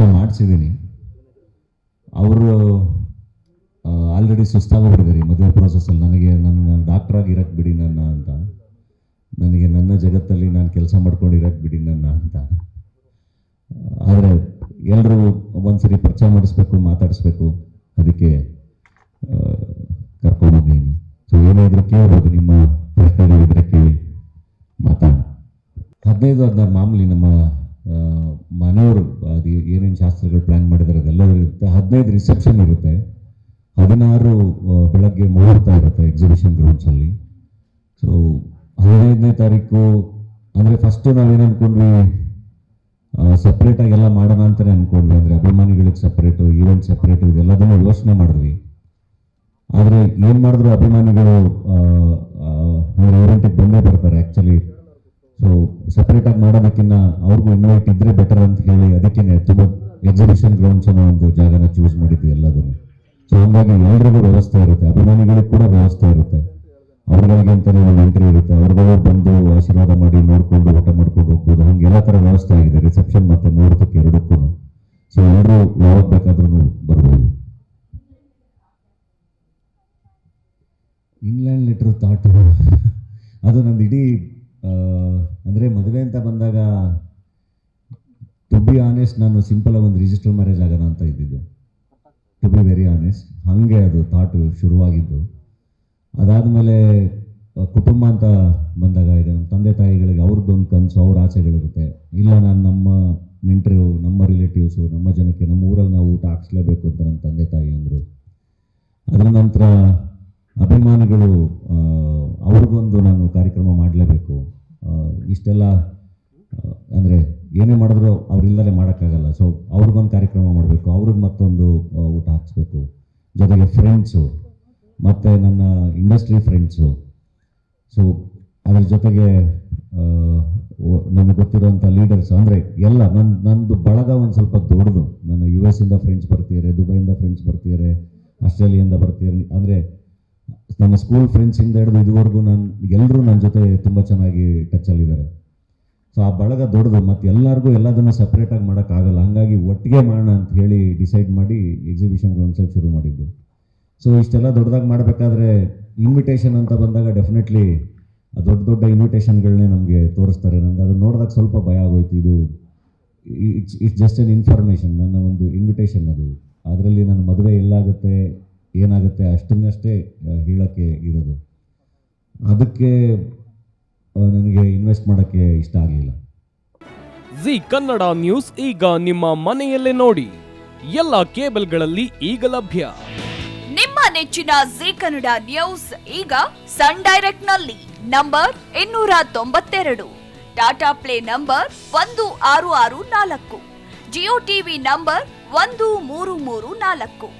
ಪರಿಚಯ ಮಾಡಿಸಿದ್ದೀನಿ. ಅವರು ಆಲ್ರೆಡಿ ಸುಸ್ತಾಗೋಗ್ಬಿಟ್ಟಿದ್ದಾರೆ ಮದುವೆ ಪ್ರಾಸೆಸ್ಸಲ್ಲಿ ನನಗೆ, ನನ್ನ ಡಾಕ್ಟ್ರಾಗಿ ಇರಕ್ಕೆ ಬಿಡಿ ನನ್ನ ಅಂತ. ನನಗೆ ನನ್ನ ಜಗತ್ತಲ್ಲಿ ನಾನು ಕೆಲಸ ಮಾಡ್ಕೊಂಡು ಬಿಡಿ ನನ್ನ ಅಂತ. ಆದರೆ ಎಲ್ಲರೂ ಒಂದ್ಸರಿ ಪರಿಚಯ ಮಾಡಿಸ್ಬೇಕು, ಮಾತಾಡಿಸ್ಬೇಕು. ಅದಕ್ಕೆ ಕರ್ಕೊಂಡ್ಬಂದಿದ್ದೀನಿ ಸೊ ಏನೇ ಇದ್ರೂ ಕೇಳ್ಬೋದು ನಿಮ್ಮ ಪ್ರಶ್ನೆಗಳಿದ್ರೆ ಕೇಳಿ ಮಾತಾಡ ಹದಿನೈದು, ಹದಿನಾರು ಮಾಮೂಲಿ ನಮ್ಮ ಮನೆಯವರು ಅದು ಏನೇನು ಶಾಸ್ತ್ರಗಳು ಪ್ಲ್ಯಾನ್ ಮಾಡಿದ್ದಾರೆ ಅದೆಲ್ಲವೂ ಇರುತ್ತೆ ಹದಿನೈದು ರಿಸೆಪ್ಷನ್ ಇರುತ್ತೆ. ಹದಿನಾರು ಬೆಳಗ್ಗೆ ಮುಹೂರ್ತ ಇರುತ್ತೆ ಎಕ್ಸಿಬಿಷನ್ ಗ್ರೌಂಡ್ಸಲ್ಲಿ ಸೊ ಹದಿನೈದನೇ ತಾರೀಕು, ಅಂದರೆ ಫಸ್ಟು ನಾವೇನು ಅಂದ್ಕೊಂಡ್ವಿ ಸಪ್ರೇಟಾಗಿ ಎಲ್ಲ ಮಾಡೋಣ ಅಂತಲೇ ಅಂದ್ಕೊಂಡ್ವಿ ಅಂದರೆ ಅಭಿಮಾನಿಗಳಿಗೆ ಸಪ್ರೇಟು ಈವೆಂಟ್ ಸಪ್ರೇಟು ಇದೆಲ್ಲದನ್ನು ಯೋಚನೆ ಮಾಡಿದ್ವಿ. ಆದರೆ ಏನು ಮಾಡಿದ್ರು ಅಭಿಮಾನಿಗಳು ಅಂದರೆ ಈವೆಂಟಿಗೆ ಬಂದೇ ಬರ್ತಾರೆ. ಆ್ಯಕ್ಚುಲಿ ಸೊ ಸಪ್ರೇಟಾಗಿ ಮಾಡೋದಕ್ಕಿಂತ ಅವ್ರಿಗೂ ಇನ್ವೈಟ್ ಇದ್ರೆ ಬೆಟರ್ ಅಂತ ಹೇಳಿ ಅದಕ್ಕೆ ತುಂಬ ಎಕ್ಸಿಬಿಷನ್ ಗ್ರೌಂಡ್ಸ್ ಅನ್ನೋ ಒಂದು ಜಾಗನ ಚೂಸ್ ಮಾಡಿದ್ವಿ ಎಲ್ಲದನ್ನು. ಸೊ ಹಂಗಾಗಿ ಎಲ್ರಿಗೂ ವ್ಯವಸ್ಥೆ ಇರುತ್ತೆ, ಅಭಿಮಾನಿಗಳಿಗೆ ಕೂಡ ವ್ಯವಸ್ಥೆ ಇರುತ್ತೆ. ಅವ್ರಿಗಾಗಿ ಅಂತಲೇ ಒಂದು ಎಂಟ್ರಿ ಇರುತ್ತೆ. ಅವ್ರಿಗೂ ಬಂದು ಆಶೀರ್ವಾದ ಮಾಡಿ ನೋಡ್ಕೊಂಡು ಊಟ ಮಾಡ್ಕೊಂಡು ಹೋಗ್ಬೋದು. ಹಂಗೆ ಎಲ್ಲ ಥರ ವ್ಯವಸ್ಥೆ ಆಗಿದೆ. ರಿಸೆಪ್ಷನ್ ಮತ್ತು ಮುಹೂರ್ತಕ್ಕೆ ಎರಡಕ್ಕೂ. ಸೊ ಎಲ್ಲರೂ ಯಾವಾಗ ಬೇಕಾದ್ರೂ ಬರ್ಬೋದು. ಇನ್ಲ್ಯಾಂಡ್ ಲೆಟ್ರ್ ತಾಟು ಅದು ನಂದು ಇಡೀ ಅಂದರೆ ಮದುವೆ ಅಂತ ಬಂದಾಗ ಟು ಬಿ ಆನೆಸ್ಟ್ ನಾನು ಸಿಂಪಲ್ ಒಂದು ರಿಜಿಸ್ಟರ್ ಮ್ಯಾರೇಜ್ ಆಗೋಣ ಅಂತ ಇದ್ದಿದ್ದು. ಟು ಬಿ ವೆರಿ ಆನೆಸ್ಟ್ ಹಾಗೆ ಅದು ಥಾಟು ಶುರುವಾಗಿದ್ದು. ಅದಾದಮೇಲೆ ಕುಟುಂಬ ಅಂತ ಬಂದಾಗ ಈಗ ನಮ್ಮ ತಂದೆ ತಾಯಿಗಳಿಗೆ ಅವ್ರದ್ದೊಂದು ಕನಸು, ಅವ್ರ ಆಸೆಗಳಿರುತ್ತೆ. ಇಲ್ಲ, ನಾನು ನಮ್ಮ ನೆಂಟರು, ನಮ್ಮ ರಿಲೇಟಿವ್ಸು ನಮ್ಮ ಜನಕ್ಕೆ ನಮ್ಮ ಊರಲ್ಲಿ ನಾವು ಊಟ ಹಾಕ್ಸ್ಲೇಬೇಕು ಅಂತ ನಮ್ಮ ತಂದೆ ತಾಯಿ ಅಂದರು. ಅದರ ನಂತರ ಅಭಿಮಾನಿಗಳು ಅವ್ರಿಗೊಂದು ನಾನು ಇಷ್ಟೆಲ್ಲ ಅಂದರೆ ಏನೇ ಮಾಡಿದ್ರು ಅವರಿಲ್ಲದೆ ಮಾಡೋಕ್ಕಾಗಲ್ಲ. ಸೊ ಅವ್ರಿಗೊಂದು ಕಾರ್ಯಕ್ರಮ ಮಾಡಬೇಕು, ಅವ್ರಿಗೆ ಮತ್ತೊಂದು ಊಟ ಹಾಕ್ಸ್ಬೇಕು. ಜೊತೆಗೆ ಫ್ರೆಂಡ್ಸು ಮತ್ತು ನನ್ನ ಇಂಡಸ್ಟ್ರಿ ಫ್ರೆಂಡ್ಸು ಸೊ ಅದ್ರ ಜೊತೆಗೆ ನನಗೆ ಗೊತ್ತಿರೋಂಥ ಲೀಡರ್ಸ್ ಅಂದರೆ ಎಲ್ಲ ನನ್ನ ನಂದು ಬಳಗ ಒಂದು ಸ್ವಲ್ಪ ದೊಡ್ಡದು. ನನ್ನ ಯು ಎಸ್ ಇಂದ ಫ್ರೆಂಡ್ಸ್ ಬರ್ತಿದ್ದಾರೆ ದುಬೈಯಿಂದ ಫ್ರೆಂಡ್ಸ್ ಬರ್ತಿದ್ದಾರೆ ಆಸ್ಟ್ರೇಲಿಯಿಂದ ಬರ್ತಿದ್ದಾರೆ. ಅಂದರೆ ನನ್ನ ಸ್ಕೂಲ್ ಫ್ರೆಂಡ್ಸಿಂದ ಹಿಡಿದು ಇದುವರೆಗೂ ನಾನು ಎಲ್ಲರೂ ನನ್ನ ಜೊತೆ ತುಂಬ ಚೆನ್ನಾಗಿ ಟಚ್ಚಲ್ಲಿದ್ದಾರೆ ಸೊ ಆ ಬಳಗ ದೊಡ್ಡದು, ಮತ್ತು ಎಲ್ಲರಿಗೂ ಎಲ್ಲದನ್ನು ಸಪ್ರೇಟಾಗಿ ಮಾಡೋಕ್ಕಾಗಲ್ಲ ಹಾಗಾಗಿ ಒಟ್ಟಿಗೆ ಮಾಡೋಣ ಅಂತ ಹೇಳಿ ಡಿಸೈಡ್ ಮಾಡಿ ಎಕ್ಸಿಬಿಷನ್ ಸಲ ಶುರು ಮಾಡಿದ್ದು. ಸೊ ಇಷ್ಟೆಲ್ಲ ದೊಡ್ಡದಾಗಿ ಮಾಡಬೇಕಾದ್ರೆ ಇನ್ವಿಟೇಷನ್ ಅಂತ ಬಂದಾಗ ಡೆಫಿನೆಟ್ಲಿ ದೊಡ್ಡ ದೊಡ್ಡ ಇನ್ವಿಟೇಷನ್ಗಳನ್ನೇ ನಮಗೆ ತೋರಿಸ್ತಾರೆ. ನನಗೆ ಅದನ್ನು ನೋಡಿದಾಗ ಸ್ವಲ್ಪ ಭಯ ಆಗೋಯ್ತು. ಇದು it's it's just an information ನನ್ನ ಒಂದು ಇನ್ವಿಟೇಷನ್ ಅದು. ಅದರಲ್ಲಿ ನನ್ನ ಮದುವೆ ಎಲ್ಲಾಗುತ್ತೆ. ಏನಾಗುತ್ತೆ ಅಷ್ಟನ್ನಷ್ಟೇ ಹೇಳೋಕ್ಕೆ ಇರೋದು. ಅದಕ್ಕೆ ನನಗೆ ಇನ್ವೆಸ್ಟ್ ಮಾಡೋಕ್ಕೆ ಇಷ್ಟ ಆಗಲಿಲ್ಲ. ಜಿ ಕನ್ನಡ ನ್ಯೂಸ್ ಈಗ ನಿಮ್ಮ ಮನೆಯಲ್ಲೇ ನೋಡಿ. ಎಲ್ಲ ಕೇಬಲ್ಗಳಲ್ಲಿ ಈಗ ಲಭ್ಯ. ನಿಮ್ಮ ನೆಚ್ಚಿನ ಜಿ ಕನ್ನಡ ನ್ಯೂಸ್ ಈಗ ಸನ್ ಡೈರೆಕ್ಟ್ನಲ್ಲಿ ನಂಬರ್ ಇನ್ನೂರ ತೊಂಬತ್ತೆರಡು. ಟಾಟಾ ಪ್ಲೇ ನಂಬರ್ ಒಂದು ಆರು ಆರು ನಾಲ್ಕು. ಜಿಯೋ ಟಿವಿ ನಂಬರ್ ಒಂದು ಮೂರು ಮೂರು ನಾಲ್ಕು.